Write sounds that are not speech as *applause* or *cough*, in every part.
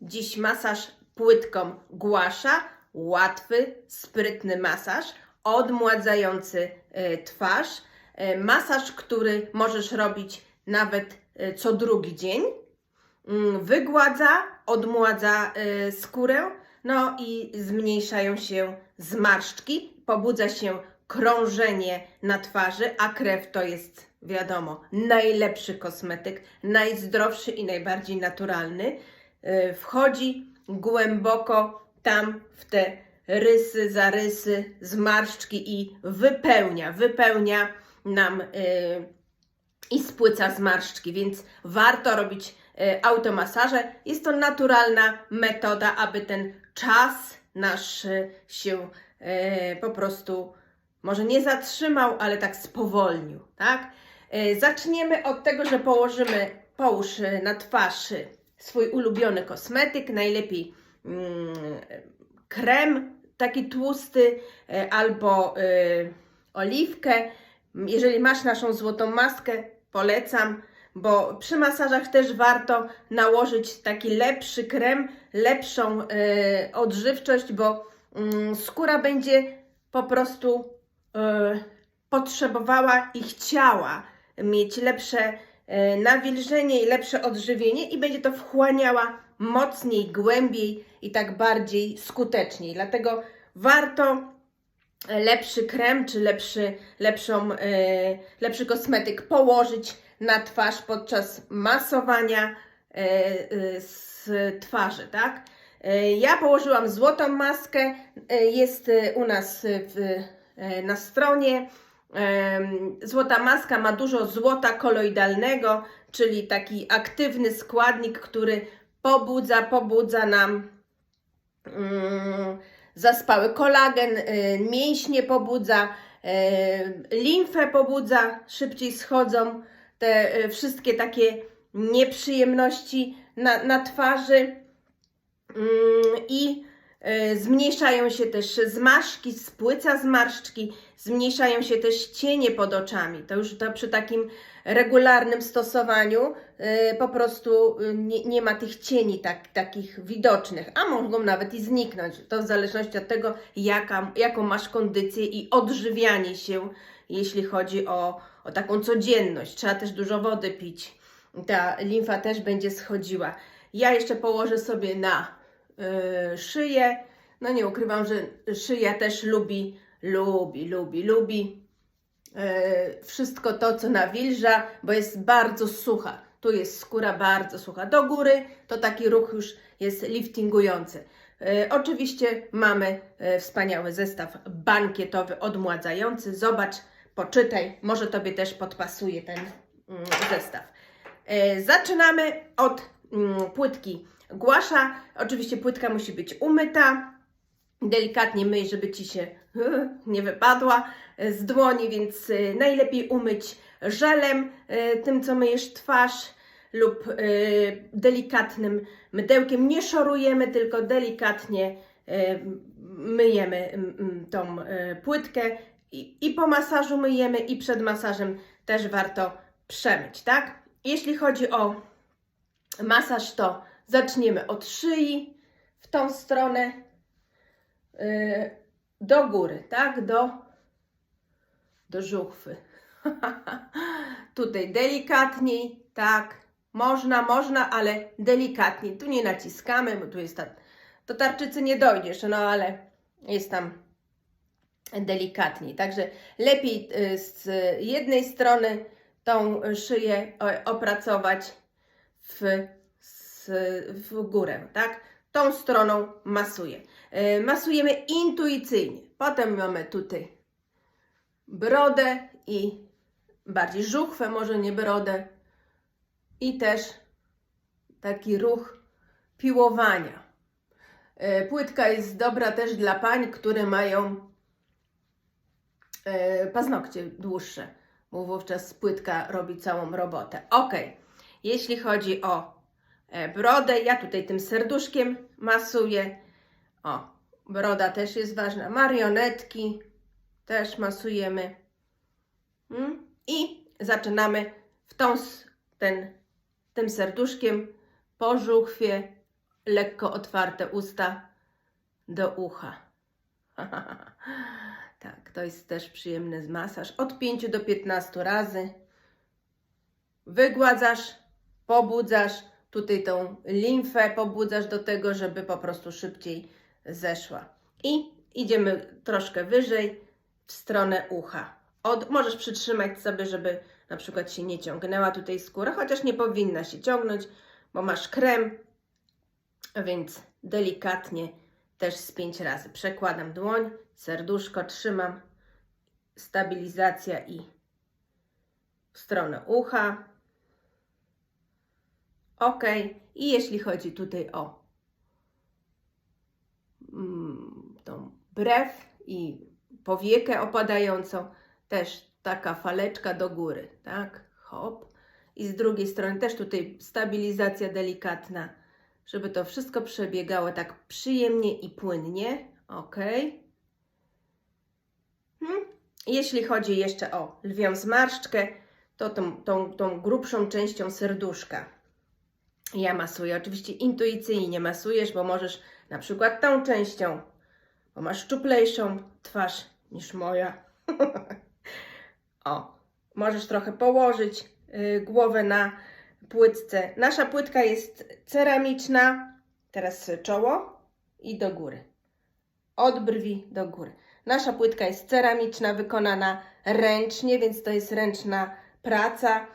Dziś masaż płytką głasza, łatwy, sprytny masaż, odmładzający e, twarz. E, Masaż, który możesz robić nawet e, co drugi dzień. Mm, Wygładza, odmładza skórę, no i zmniejszają się zmarszczki, pobudza się krążenie na twarzy, a krew to jest, wiadomo, najlepszy kosmetyk, najzdrowszy i najbardziej naturalny. E, Wchodzi głęboko tam w te rysy, zarysy, zmarszczki i wypełnia, wypełnia nam e, i spłyca zmarszczki, więc warto robić e, automasaże. Jest to naturalna metoda, aby ten czas nasz się po prostu może nie zatrzymał, ale tak spowolnił, tak? Zaczniemy od tego, że położymy, połóż na twarz e, swój ulubiony kosmetyk, najlepiej mm, krem taki tłusty e, albo e, oliwkę. Jeżeli masz naszą złotą maskę, polecam, bo przy masażach też warto nałożyć taki lepszy krem, lepszą e, odżywczość, bo mm, skóra będzie po prostu potrzebowała i chciała mieć lepsze nawilżenie i lepsze odżywienie i będzie to wchłaniała mocniej, głębiej i tak bardziej skuteczniej. Dlatego warto lepszy krem czy lepszy, lepszą, e, lepszy kosmetyk położyć na twarz podczas masowania e, e, z twarzy, tak? E, ja położyłam złotą maskę, e, jest e, u nas w, e, na stronie. Złota maska ma dużo złota koloidalnego, czyli taki aktywny składnik, który pobudza, pobudza nam mm, zaspały kolagen, y, mięśnie pobudza, y, limfę pobudza, szybciej schodzą te y, wszystkie takie nieprzyjemności na, na twarzy. Mm, i zmniejszają się też zmarszki, spłyca zmarszczki, zmniejszają się też cienie pod oczami. To już to przy takim regularnym stosowaniu y, po prostu y, nie, nie ma tych cieni tak, takich widocznych, a mogą nawet i zniknąć. To w zależności od tego, jaka, jaką masz kondycję i odżywianie się, jeśli chodzi o, o taką codzienność. Trzeba też dużo wody pić. Ta limfa też będzie schodziła. Ja jeszcze położę sobie na szyję. No nie ukrywam, że szyja też lubi, lubi, lubi, lubi y, wszystko to, co nawilża, bo jest bardzo sucha. Tu jest skóra bardzo sucha. Do góry to taki ruch już jest liftingujący. Y, oczywiście mamy y, wspaniały zestaw bankietowy, odmładzający. Zobacz, poczytaj, może Tobie też podpasuje ten mm, zestaw. Zaczynamy od mm, płytki głasza. Oczywiście płytka musi być umyta. Delikatnie myj, żeby ci się nie wypadła e, z dłoni, więc e, najlepiej umyć żelem, tym co myjesz twarz lub delikatnym mydełkiem. Nie szorujemy, tylko delikatnie myjemy tą płytkę i po masażu myjemy i przed masażem też warto przemyć, tak? Jeśli chodzi o masaż, to zaczniemy od szyi w tą stronę yy, do góry, tak? Do, do żuchwy. *laughs* Tutaj delikatniej, tak? Można, można, ale delikatniej. Tu nie naciskamy, bo tu jest ta. Do tarczycy nie dojdziesz, no ale jest tam delikatniej. Także lepiej y, z jednej strony tą szyję opracować w, w górę, tak? Tą stroną masuję. Y, Masujemy intuicyjnie. Potem mamy tutaj brodę i bardziej żuchwę, może nie brodę. I też taki ruch piłowania. Y, Płytka jest dobra też dla pań, które mają paznokcie dłuższe, bo wówczas płytka robi całą robotę. Ok, jeśli chodzi o brodę, ja tutaj tym serduszkiem masuję. O, broda też jest ważna. Marionetki też masujemy. Mm? I zaczynamy w tą, ten, tym serduszkiem po żuchwie lekko otwarte usta do ucha. *laughs* tak, to jest też przyjemny masaż. Od 5 do 15 razy. Wygładzasz, pobudzasz, tutaj tą limfę pobudzasz do tego, żeby po prostu szybciej zeszła. I idziemy troszkę wyżej w stronę ucha. Od, możesz przytrzymać sobie, żeby na przykład się nie ciągnęła tutaj skóra, chociaż nie powinna się ciągnąć, bo masz krem, więc delikatnie też z pięć razy. Przekładam dłoń, serduszko trzymam, stabilizacja i w stronę ucha. Ok. I jeśli chodzi tutaj o mm, tą brew i powiekę opadającą, też taka faleczka do góry, tak? Hop. I z drugiej strony też tutaj stabilizacja delikatna, żeby to wszystko przebiegało tak przyjemnie i płynnie. Ok. Hmm. Jeśli chodzi jeszcze o lwią zmarszczkę, to tą, tą, tą grubszą częścią serduszka ja masuję. Oczywiście intuicyjnie masujesz, bo możesz na przykład tą częścią, bo masz szczuplejszą twarz niż moja. *laughs* o, możesz trochę położyć y, głowę na płytce. Nasza płytka jest ceramiczna. Teraz czoło i do góry. Od brwi do góry. Nasza płytka jest ceramiczna, wykonana ręcznie, więc to jest ręczna praca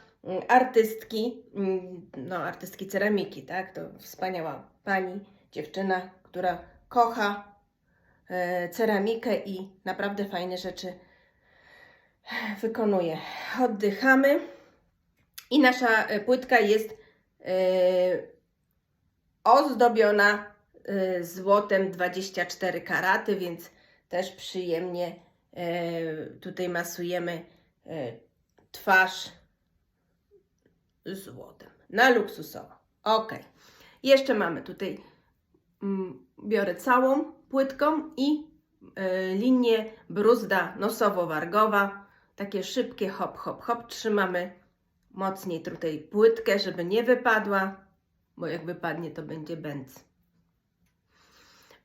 artystki, mm, no artystki ceramiki, tak? To wspaniała pani, dziewczyna, która kocha e, ceramikę i naprawdę fajne rzeczy wykonuje. Oddychamy i nasza e, płytka jest e, ozdobiona złotem 24 karaty, więc też przyjemnie tutaj masujemy twarz złotem na luksusowo. Ok. Jeszcze mamy tutaj, mm, biorę całą płytką i y, linię bruzda nosowo-wargowa. Takie szybkie hop, hop, hop. Trzymamy mocniej tutaj płytkę, żeby nie wypadła, bo jak wypadnie, to będzie bęc.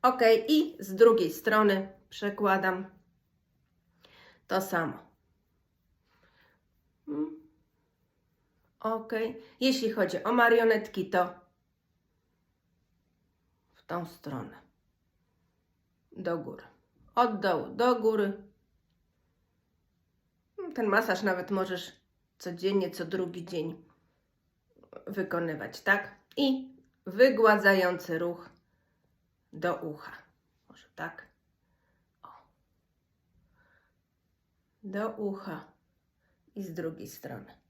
Ok, i z drugiej strony przekładam to samo. Ok. Jeśli chodzi o marionetki, to w tą stronę. Do góry. Od dołu do góry. Ten masaż nawet możesz codziennie, co drugi dzień wykonywać, tak? I wygładzający ruch do ucha. Może tak. O. Do ucha i z drugiej strony.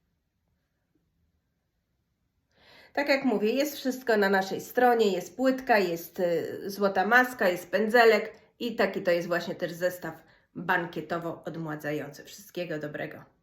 Tak jak mówię, jest wszystko na naszej stronie, jest płytka, jest y, złota maska, jest pędzelek i taki to jest właśnie też zestaw bankietowo odmładzający. Wszystkiego dobrego.